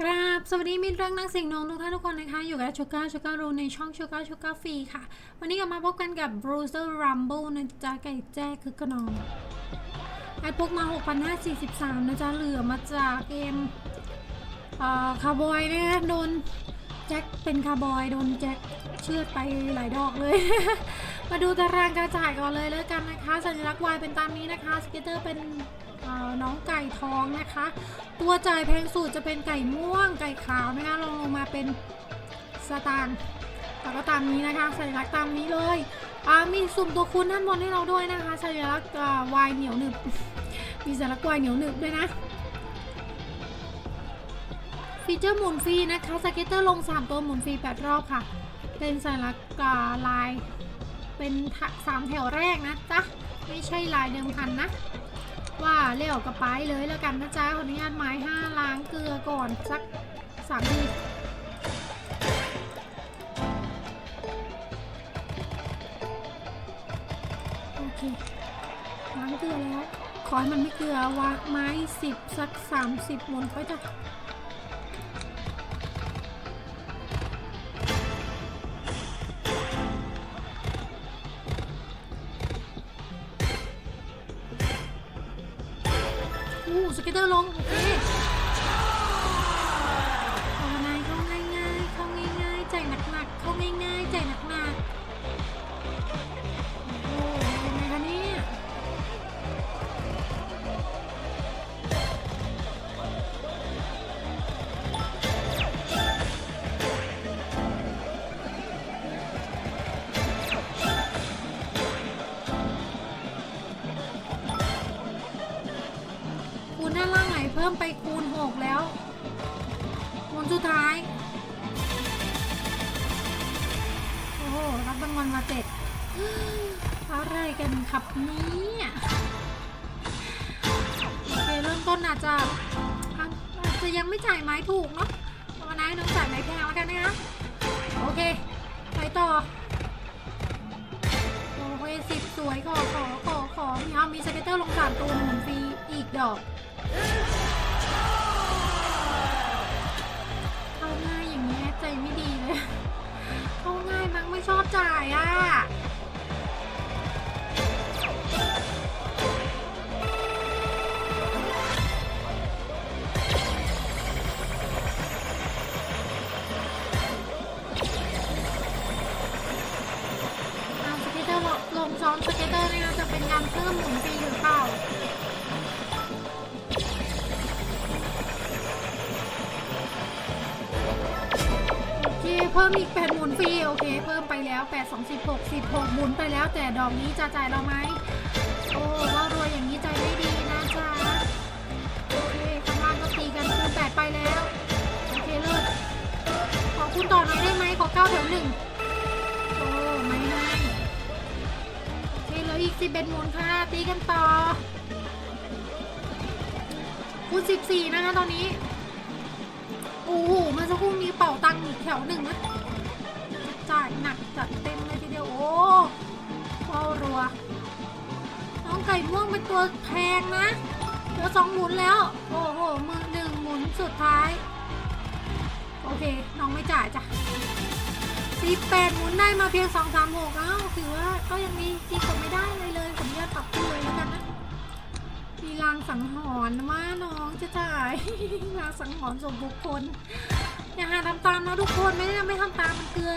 กราบสวัสดีมิตรรักนักเสิ่งน้องทุกท่านทุกคนนะคะ อยู่กับชูการ์ชูการ์รูในช่องชูการ์ชูการ์ฟรีค่ะ วันนี้กลับมาพบกันกับ Bruiser Rumble นะจ๊ะไก่แจ้คือกระนอง ไอ้พวกมา 6,543 นะจ๊ะ เหลือมาจากเกมคาร์บอยนะโดนแจ็คเป็นคาร์บอยโดนแจ็คเชือดไปหลายดอกเลย มาดูตารางกระจายก่อนเลยแล้วกันนะคะ สัญลักษณ์ Y เป็นตามนี้นะคะสเก็ตเตอร์เป็น น้องไก่ทองนะคะ ตัวจ่ายแพงสุดจะเป็นไก่ม่วงไก่ขาวนะคะลงลงมาเป็นสตางค์แล้วก็ตามนี้นะคะสัญลักษณ์ตามนี้เลยมีสุ่มตัวคูณด้านบนให้เราด้วยนะคะสัญลักษณ์วายเหนียวหนึบมีสัญลักษณ์วายเหนียวหนึบด้วยนะฟีเจอร์หมุนฟรีนะคะสเก็ตเตอร์ลง 3 ตัวหมุนฟรี8รอบค่ะ เป็นสัญลักษณ์ลายเป็นสามแถวแรกนะจ๊ะ ไม่ใช่ลายเดิมพันนะ ว่าเลี้ยวกระไปเลยแล้วกันนะจ๊ะขออนุญาตไม้ห้าล้างเกลือก่อนสักสามทีโอเคล้างเกลือแล้ว ขอให้มันไม่เกลือวางไม้สิบสักสามสิบหมุนไปจ้ะ อู้สานล่างไหนเพิ่มไปคูณ 6 แล้วหมุนสุดท้าย โอ้โห รับรางวัลมาเจ็ดอะไรกันครับเนี่ยโอเคเริ่มต้นอาจจะอาจจะยังไม่จ่ายไม้ถูกเนาะวันนั้นน้องจ่ายไม้แพงแล้วกันนะคะ โอเค ไปต่อ โอเคสิบสวยขอขอขอขอมีเอามีสเก็ตเตอร์ลงสามตัวหมุนฟรีอีกดอก ไม่ดีเลยเข้าง่ายมักไม่ชอบจ่ายอะ พิ่มอีก8หมุนฟรีโอเค เพิ่มไปแล้ว8 2 16 16หมุนไปแล้ว แต่ดอกนี้จะจ่ายเราไหมโอ้ว่ารวยอย่างนี้ใจไม่ดีนะจ๊ะโอเคข้างล่างก็ตีกันคูณ8ไปแล้วโอเคเลิศขอคูณต่อหน่อยได้ไหมขอ9แถวหนึ่งโอ้ไม่ให้โอเคเหลืออีก11หมุนค่ะตีกันต่อคูณ14นะคะตอนนี้ โอ้โหมื่อสักครู่มีเป่าตังค์อีกแถวหนึ่งนะจ่ายหนักจัดเต็มเลยทีเดียวโอ้ว้ารัว น้องไก่ม่วงเป็นตัวแพงนะเหลือสองหมุนแล้ว โอ้โหมือหนึ่งหมุนสุดท้าย โอเค น้องไม่จ่ายจ้ะสี่แปดหมุนได้มาเพียงสองสามหกอ้าวถือว่าก็ยังมีดีกว่าไม่ได้เลยเลยผมจะปรับขึ้เลยแล้วกันนะ มีลางสังหรณ์ว่าน้องจะจ่ายลางสังหรณ์ส่วนบุคคลอย่าหาทำตามนะทุกคนไม่ได้ไม่ทำตามมันเกลือ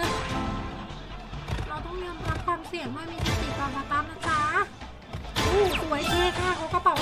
เราต้องยอมรับความเสี่ยงว่ามีสติก่อนมาตามนะจ๊ะอู้สวยเท่ค่ะเขากระเป๋า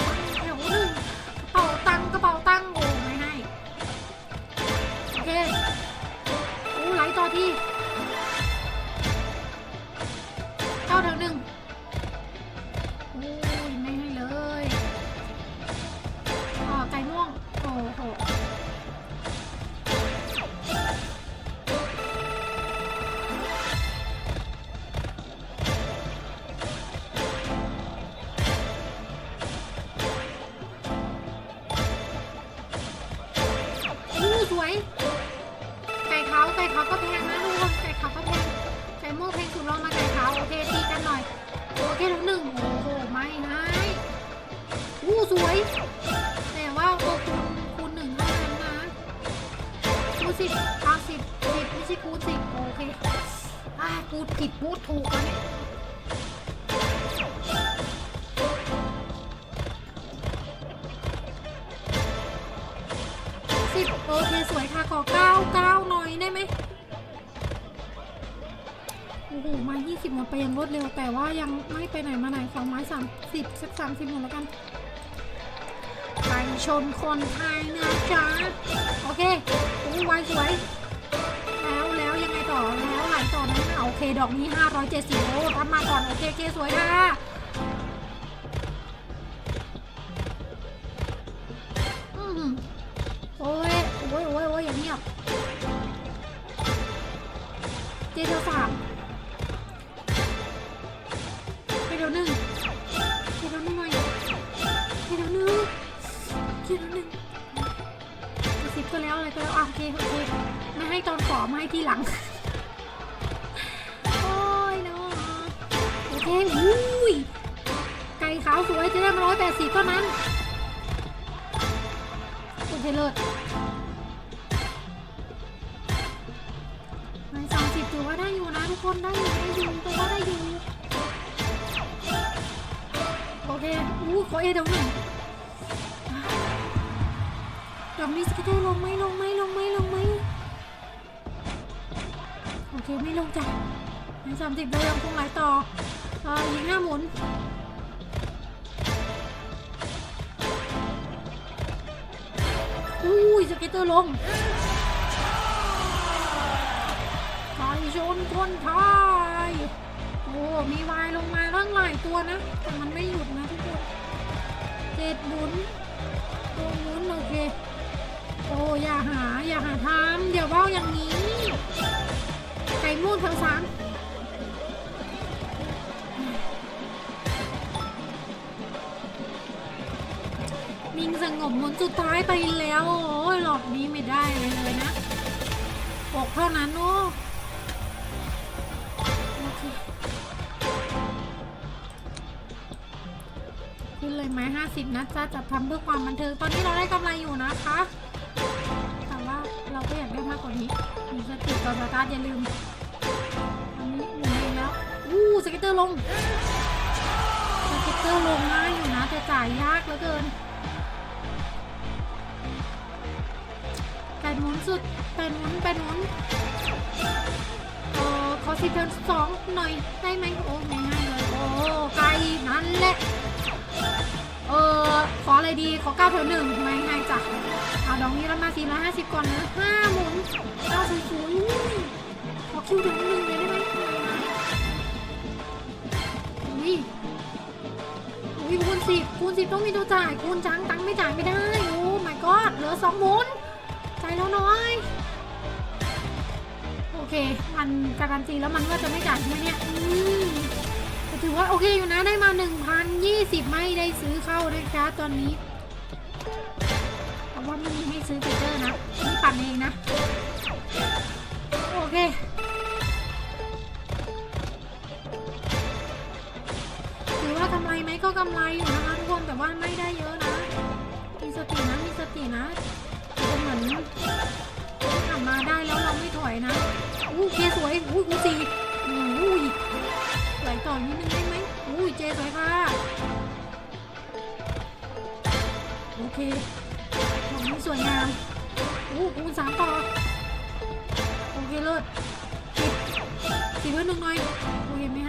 แต่ว่าโอคูณคูณหนึ่งเท่านั้นนะณสิบอะสิบสิบไม่ใช่คูณสิบโอเคอะพูดผิดพูดถูกแล้วเนี่ยสิบโอเคสวยค่ะขอเก้าเก้าหน่อยได้ไหมโอ้โหมายี่สิบหมดไปยังรวดเร็ว แต่ว่ายังไม่ไปไหนมาไหนสองไม้สามสิบสักสามสิบหมดแล้วกัน ชนคนไทยนะจ๊ะโอเคอุ้ยไวสวย แล้วแล้วยังไงต่อแล้วไหลต่อนะโอเค ดอกนี้ 570โอ้ทำมาก่อน โอเคโอเคสวยค่ะ ก็แล้วอะไรก็แล้วอะโอเคโอเคไม่ให้ตอนขอไม่ให้ทีหลัง โอ้ยเนาะโอเคอุ้ยไก่ขาวสวยจะได้มาร้อยแปดสิบเท่านั้นโอเคเลิศไม่สามสิบถือว่าได้อยู่นะทุกคนได้อยู่ได้อยู่แต่ว่าได้อยู่โอเคอู้ขอเอเดี๋ยวหนึ่ง ดอกนี้สเก็ตเตอร์ลงไหมลงไหมลงไหมลงไหมโอเคไม่ลงจ้ะในสามสิบเรายังคงไหลต่อเอ่อยิงห้าหมุนอุ้ยสเกตเตอร์ลงไทยชนคนไทยโอ้ มีวายลงมาตั้งหลายตัวนะ แต่มันไม่หยุดนะทุกคนเจ็ดหมุนตัวหมุนโอเค โอ้อย่าหาอย่าหาทำอย่าว่าอย่างนี้ ไก่มูดทั้งสามมิงสงบหมุนสุดท้ายไปแล้ว โอ้ยหลอดนี้ไม่ได้เลยเลยนะปกเท่านั้นโอ้ขึ้นเลยไหมห้าสิบนะจ๊ะจะทำเพื่อความบันเทิง ตอนนี้เราได้กำไรอยู่นะคะ ก็อยากได้มากกว่านี้มีสติตอนสตาร์ทอย่าลืมอันนี้หมุนเองแล้วอู้สเก็ตเตอร์ลงสเก็ตเตอร์ลงง่ายอยู่นะแต่จ่ายยากเหลือเกินแปดหมุนสุดแปดหมุนแปดหมุนเออขอสิเทิร์นสองหน่อยได้ไหมโอ้ไม่ให้เลย ขออะไรดีขอเก้าเทิร์นหนึ่งไม่ให้จ้ะเอาดอกนี้แล้วมาสี่ร้อยห้าสิบก่อนนะห้าหมุนเก้าศูนย์ศูนย์ขอคิวเทิร์นหนึ่งเลยได้ไหมอุ้ยอุ้ยคูณสิบคูณสิบต้องมีตัวจ่ายคูณจังตังค์ไม่จ่ายไม่ได้โอ้ my god เหลือสองหมุนจ่ายแล้วน้อยโอเค มันการันตีแล้วมันว่าจะไม่จ่ายใช่ไหมเนี่ยอืม ถือว่าโอเคอยู่นะได้มา 1,020 ไม่ได้ซื้อเข้านะคะตอนนี้แต่ว่าไม่มีให้ซื้อฟีเจอร์นะนี่ปั่นเองนะ โอเคถือว่ากำไรไหมก็กำไรอยู่นะคะทุกคนแต่ว่าไม่ได้เยอะนะ มีสตินะมีสตินะจะเหมือนทำมาได้แล้วเราไม่ถอยนะอู้เคสวยอู้กูสีอู้ ยไหลต่อนิดนึงได้ไหมอุ้ยเจสวยค่ะ โอเคของนี้สวยงามอู้คูณสามต่อ โอเคเลิศสิบสิบเพื่อนหนึ่งหน่อย โอเคไม่ให้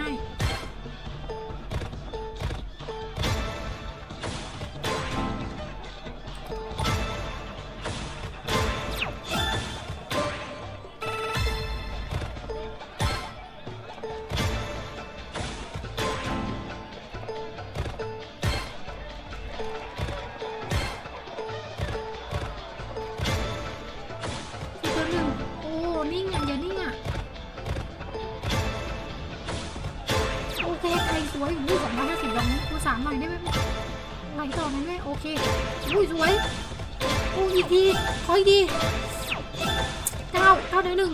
ดีขออีกทีเก้าเก้าเดี๋ยวหนึ่ง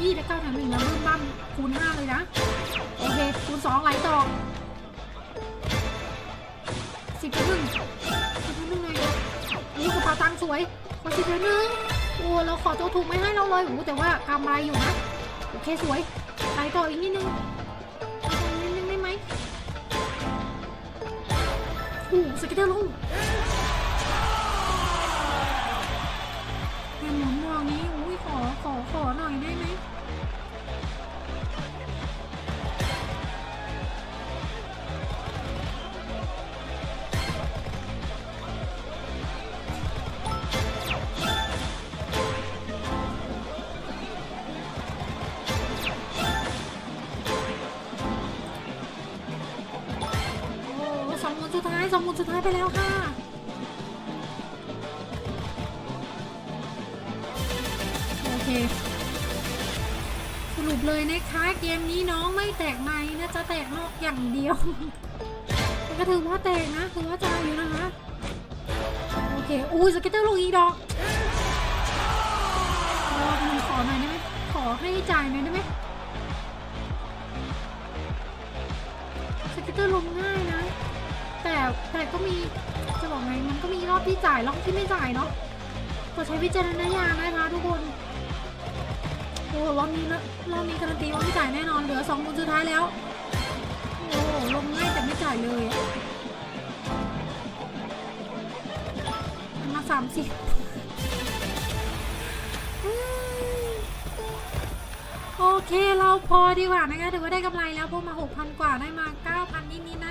นี่ได้เก้าเดี๋ยวหนึ่งแล้วเพิ่มบ้ามคูณห้าเลยนะ โอเค คูณสองไหลต่อสิบเดี๋ยวหนึ่งสิบเดี๋ยวหนึ่งเลยอู้กระเป๋าตังค์สวยขอสิบเดี๋ยวหนึ่งโอ้เราขอตัวถูกไม่ให้เราเลยโอ้โหแต่ว่ากำไรอยู่นะ โอเคสวยไปต่ออีกนิดนึงไปต่ออีกนิดนึงได้ไหมโอ้สเก็ตเตอร์ลง สุดท้ายไปแล้วค่ะโอเคสรุปเลยนะคะเกมนี้น้องไม่แตกในนะจะแตกนอกอย่างเดียวแต่ก็ถือว่าแตกนะถือว่าจ่ายอยู่นะคะโอเคอุ้สเก็ตเตอร์ลงอีดอกรอบนึงขอหน่อยได้ไหมขอให้จ่ายหน่อยได้ไหมสเก็ตเตอร์ลงง่ายนะ แต่แต่ก็มีจะบอกไงมันก็มีรอบที่จ่ายรอบที่ไม่จ่ายเนาะก็ใช้วิจารณญาณนะคะทุกคนโอ้รอบนี้นะรอบนี้การันตีว่าไม่จ่ายแน่นอนเหลือสองคนสุดท้ายแล้วโอ้ลงง่ายแต่ไม่จ่ายเลยมาสามสิบโอเคเราพอดีกว่านะคะถือว่าได้กำไรแล้วพวกมา 6,000 กว่าได้มา 9,000นิดๆน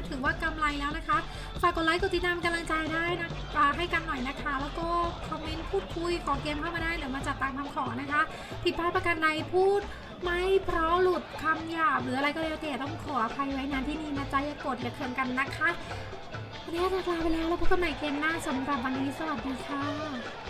ถือว่ากำไรแล้วนะคะ ฝากกดไลค์กดติดตามกำลังใจได้นะให้กันหน่อยนะคะ แล้วก็คอมเมนต์พูดคุยขอเกมเข้ามาได้เดี๋ยวมาจัดตามคำขอนะคะผิดพลาดประการใดพูดไม่เพราะหลุดคำหยาบหรืออะไรก็แล้วแต่ต้องขออภัยไว้นะที่นี่นะจ๊ะอย่ากดอย่าเคืองกันนะคะวันนี้เราลาไปแล้วแล้วพบกันใหม่เกมหน้าสำหรับวันนี้สวัสดีค่ะ